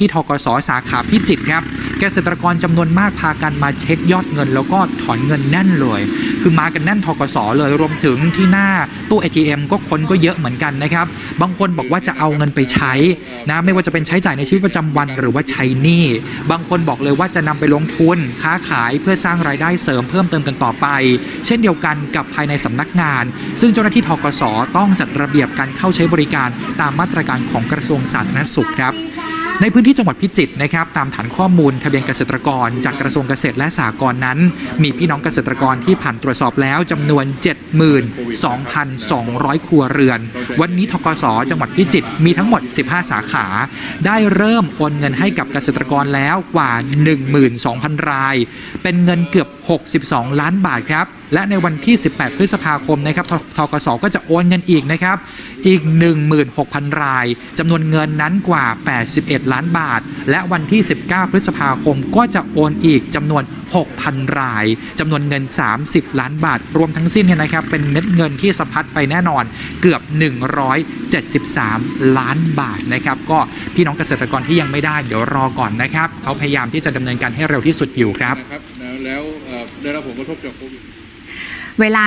ที่ทกสสาขาพิจิตรครับ เกษตรกรจำนวนมากพากันมาเช็คยอดเงิน แล้วก็ถอนเงินแน่นเลย คือมากันแน่นทกสเลยรวมถึงที่หน้าตู้ ATM ก็คนก็เยอะเหมือนกันนะครับ บางคนบอกว่าจะเอาเงินไปใช้นะไม่ว่าจะเป็นใช้จ่ายในชีวิตประจำวันหรือว่าใช้หนี้บางคนบอกเลยว่าจะนำไปลงทุนค้าขายเพื่อสร้างรายได้เสริมเพิ่มเติมกันต่อไป เช่นเดียวกันกับภายในสำนักงาน ซึ่งเจ้าหน้าที่ทกสต้องจัดระเบียบการเข้าใช้บริการตามมาตรการของกระทรวงสาธารณสุขครับ ในพื้นที่จังหวัดพิจิตรนะครับตามฐานข้อมูลทะเบียนเกษตรกร จากกระทรวงเกษตรและสหกรณ์นั้น มีพี่น้องเกษตรกรที่ผ่านตรวจสอบแล้วจำนวน 72,200 ครัวเรือน วันนี้ทกสจังหวัดพิจิตรมีทั้งหมด 15 สาขา ได้เริ่มโอนเงินให้กับเกษตรกรแล้วกว่า 12,000 ราย เป็นเงินเกือบ 62 ล้านบาทครับ และในวันที่ 18 พฤษภาคมนะครับททกสก็จะโอนเงินอีกนะครับ อีก 16,000 รายจำนวนเงินนั้นกว่า 81 ล้านบาท และวันที่ 19 พฤษภาคมก็จะโอนอีกจำนวน 6,000 รายจำนวนเงิน 30 ล้านบาท รวมทั้งสิ้นเนี่ยนะครับ เป็นเม็ดเงินที่สะพัดไปแน่นอนเกือบ 173 ล้านบาทนะครับ ก็พี่น้องเกษตรกรที่ยังไม่ได้เดี๋ยวรอก่อนนะครับเขาพยายามที่จะดำเนินการให้เร็วที่สุดอยู่ครับ นะครับแล้วแล้วเอ่อได้รับผลกระทบจากโควิด เวลา